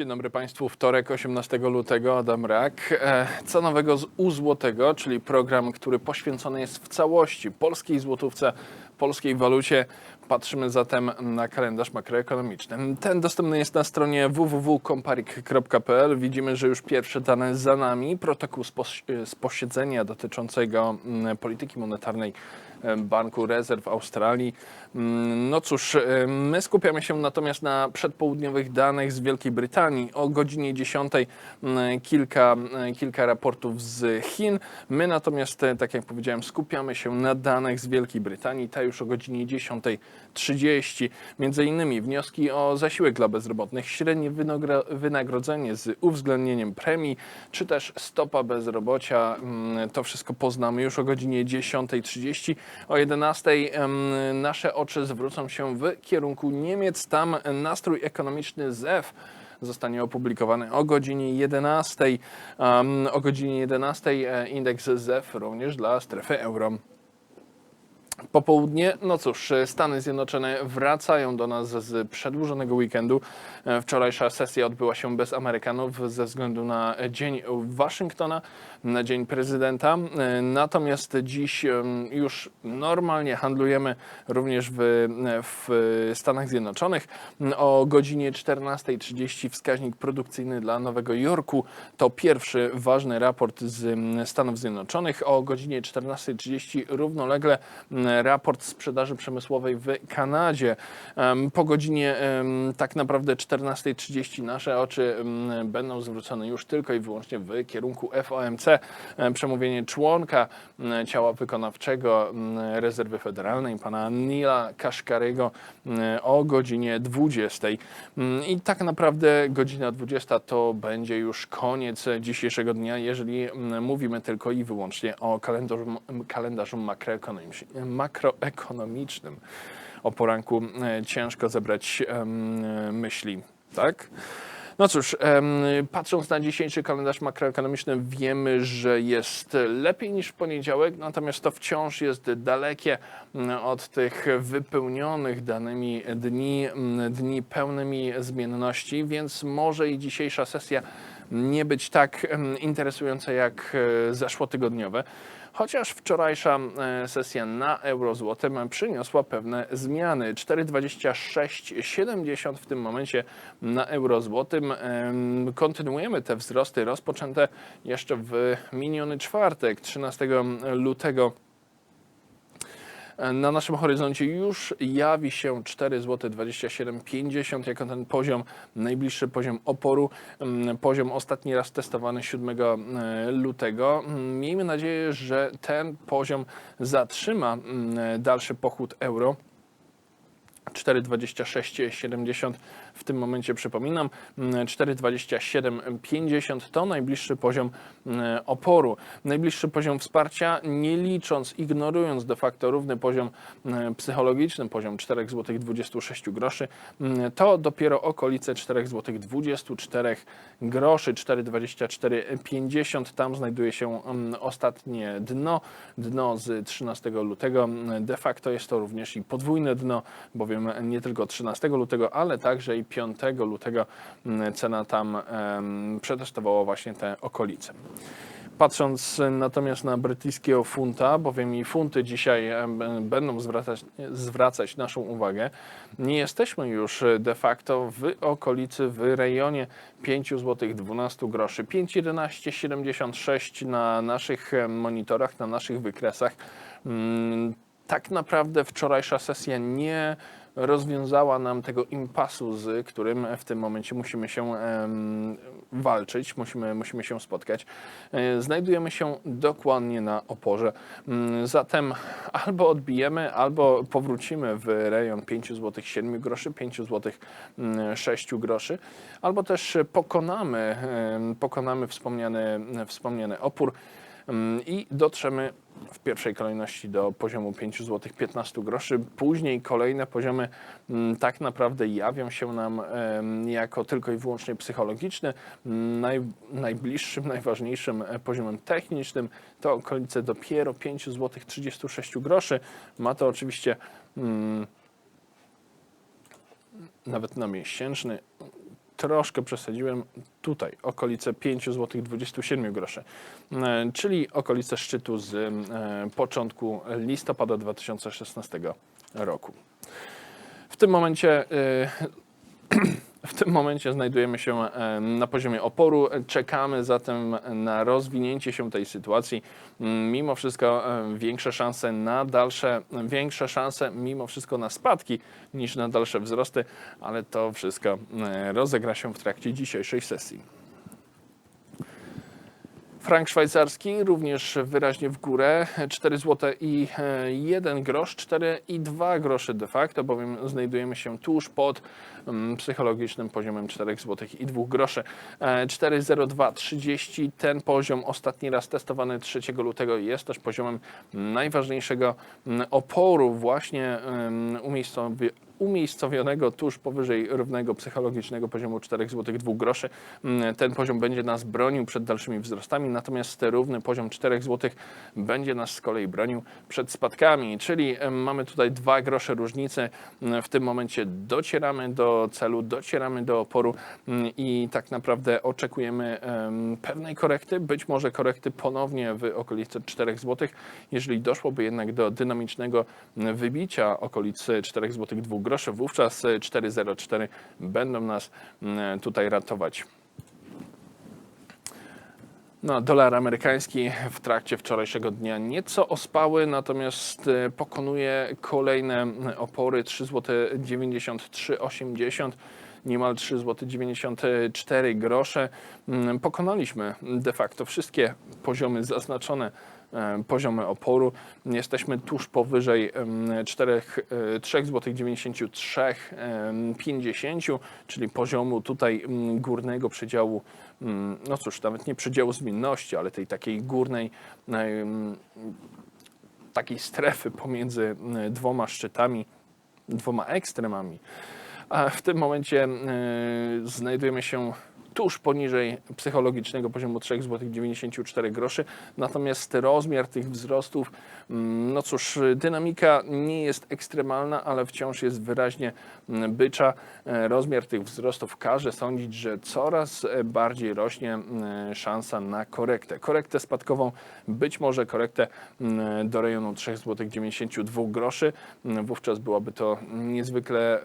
Dzień dobry Państwu. Wtorek, 18 lutego, Adam Rak. E, Co nowego z U Złotego, czyli program, który poświęcony jest w całości polskiej złotówce, polskiej walucie. Patrzymy zatem na kalendarz makroekonomiczny. Ten dostępny jest na stronie www.comparik.pl. Widzimy, że już pierwsze dane za nami. Protokół z, pos- z posiedzenia dotyczącego mm, polityki monetarnej e, Banku Rezerw Australii. Mm, No cóż, my skupiamy się natomiast na przedpołudniowych danych z Wielkiej Brytanii. O godzinie 10 mm, kilka, kilka raportów z Chin. My natomiast, e, tak jak powiedziałem, skupiamy się na danych z Wielkiej Brytanii. Ta już o godzinie 10.30. Między innymi wnioski o zasiłek dla bezrobotnych, średnie wynagrodzenie z uwzględnieniem premii, czy też stopa bezrobocia. Mm, To wszystko poznamy już o godzinie 10.30. O 11.00 em, nasze oczy zwrócą się w kierunku Niemiec. Tam nastrój ekonomiczny ZEF zostanie opublikowany o godzinie 11. Um, o godzinie 11 e, indeks ZEF również dla strefy euro. Popołudnie, no cóż, Stany Zjednoczone wracają do nas z przedłużonego weekendu. E, Wczorajsza sesja odbyła się bez Amerykanów ze względu na dzień Waszyngtona, na dzień prezydenta. E, Natomiast dziś już normalnie handlujemy również w, w Stanach Zjednoczonych. O godzinie 14.30 wskaźnik produkcyjny dla Nowego Jorku to pierwszy ważny raport z Stanów Zjednoczonych. O godzinie 14.30 równolegle raport sprzedaży przemysłowej w Kanadzie. Po godzinie tak naprawdę 14.30 nasze oczy będą zwrócone już tylko i wyłącznie w kierunku FOMC. Em, Przemówienie członka ciała wykonawczego Rezerwy Federalnej, pana Nila Kaszkarygo em, o godzinie 20. Mm, I tak naprawdę godzina 20 to będzie już koniec dzisiejszego dnia, jeżeli mówimy tylko i wyłącznie o kalendarzu, kalendarzu makroekonomicznym. Makroekonomicznym. O poranku e, ciężko zebrać myśli, tak? No cóż, patrząc na dzisiejszy kalendarz makroekonomiczny, wiemy, że jest lepiej niż w poniedziałek, natomiast to wciąż jest dalekie od tych wypełnionych danymi dni, dni pełnymi zmienności, więc może i dzisiejsza sesja nie być tak em, interesująca jak e, zeszłotygodniowe. Chociaż wczorajsza e, sesja na euro złotym przyniosła pewne zmiany. 4,2670 w tym momencie na euro złotym. Em, Kontynuujemy te wzrosty rozpoczęte jeszcze w miniony czwartek, 13 lutego. Na naszym horyzoncie już jawi się 4 zł 27,50 jako ten poziom, najbliższy poziom oporu, mm, poziom ostatni raz testowany 7 e, lutego. Mm, Miejmy nadzieję, że ten poziom zatrzyma mm, dalszy pochód euro. 4,2670 w tym momencie przypominam. mm, 4,2750 to najbliższy poziom mm, oporu. Najbliższy poziom wsparcia, nie licząc, ignorując de facto równy poziom mm, psychologiczny, poziom 4,26 zł mm, to dopiero okolice 4,24 zł groszy, 4,2450. Tam znajduje się mm, ostatnie dno, dno z 13 lutego. De facto jest to również i podwójne dno, bowiem nie tylko 13 lutego, ale także i 5 lutego mm, cena tam przetestowała właśnie te okolice. Patrząc natomiast na brytyjskiego funta, bowiem i funty dzisiaj będą zwracać, zwracać naszą uwagę, nie jesteśmy już de facto w okolicy, w rejonie 5 zł 12 groszy. 5,1176 na naszych monitorach, na naszych wykresach. Tak naprawdę wczorajsza sesja nie rozwiązała nam tego impasu, z którym w tym momencie musimy się walczyć, musimy, musimy się spotkać. E, Znajdujemy się dokładnie na oporze. Mm, Zatem albo odbijemy, albo powrócimy w rejon 5 zł 7 groszy, 5 zł 6 groszy, albo też pokonamy, pokonamy wspomniany, wspomniany opór. Mm, i dotrzemy w pierwszej kolejności do poziomu 5 zł 15 groszy. Później kolejne poziomy mm, tak naprawdę jawią się nam jako tylko i wyłącznie psychologiczne. Mm, Naj, najbliższym, najważniejszym e, poziomem technicznym to okolice dopiero 5 zł 36 groszy. Ma to oczywiście nawet na miesięczny troszkę przesadziłem, tutaj okolice 5 zł 27 groszy, e, czyli okolice szczytu z e, początku listopada 2016 roku. W tym momencie e, tym momencie znajdujemy się e, na poziomie oporu. Czekamy zatem na rozwinięcie się tej sytuacji. Mm, Mimo wszystko e, większe szanse na dalsze, większe szanse mimo wszystko na spadki niż na dalsze wzrosty, ale to wszystko e, rozegra się w trakcie dzisiejszej sesji. Frank szwajcarski również wyraźnie w górę, 4 zł i 1 grosz, 4 i 2 grosze de facto, bowiem znajdujemy się tuż pod mm, psychologicznym poziomem 4 zł i 2 groszy. E, 4,0230 ten poziom ostatni raz testowany 3 lutego jest też poziomem najważniejszego mm, oporu właśnie umiejscowi umiejscowionego tuż powyżej równego psychologicznego poziomu 4 zł 2 groszy. Mm, Ten poziom będzie nas bronił przed dalszymi wzrostami, natomiast równy poziom 4 zł będzie nas z kolei bronił przed spadkami, czyli mamy tutaj 2 grosze różnicy. Mm, W tym momencie docieramy do celu, docieramy do oporu mm, i tak naprawdę oczekujemy em, pewnej korekty, być może korekty ponownie w okolicy 4 zł. Jeżeli doszłoby jednak do dynamicznego wybicia okolicy 4 zł 2 groszy, wówczas e, 4,04 będą nas mm, tutaj ratować. No, dolar amerykański w trakcie wczorajszego dnia nieco ospały, natomiast e, pokonuje kolejne opory 3 zł 93,80 niemal 3 zł 94 grosze. Mm, Pokonaliśmy de facto wszystkie poziomy zaznaczone e, poziomy oporu. Jesteśmy tuż powyżej em, 4, 3 zł 93 em, 50, czyli poziomu tutaj mm, górnego przedziału, mm, no cóż, nawet nie przedziału zmienności, ale tej takiej górnej em, takiej strefy pomiędzy mm, dwoma szczytami, dwoma ekstremami. A w tym momencie y, znajdujemy się tuż poniżej psychologicznego poziomu 3 zł 94 groszy. Natomiast rozmiar tych wzrostów, mm, no cóż, dynamika nie jest ekstremalna, ale wciąż jest wyraźnie mm, bycza. E, Rozmiar tych wzrostów każe sądzić, że coraz e, bardziej rośnie mm, szansa na korektę. Korektę spadkową, być może korektę do rejonu 3 zł 92 groszy. Wówczas byłaby to niezwykle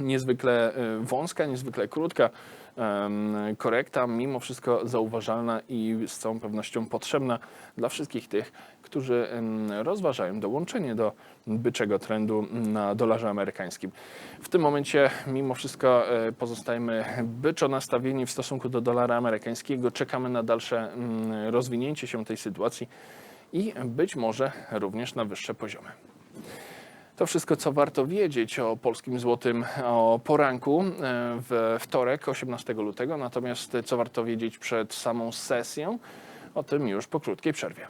niezwykle e, wąska, niezwykle krótka korekta, mimo wszystko zauważalna i z całą pewnością potrzebna dla wszystkich tych, którzy rozważają dołączenie do byczego trendu na dolarze amerykańskim. W tym momencie mimo wszystko e, pozostajemy byczo nastawieni w stosunku do dolara amerykańskiego. Czekamy na dalsze mm, rozwinięcie się tej sytuacji i być może również na wyższe poziomy. To wszystko, co warto wiedzieć o polskim złotym o poranku e, w wtorek, 18 lutego. Natomiast co warto wiedzieć przed samą sesją, o tym już po krótkiej przerwie.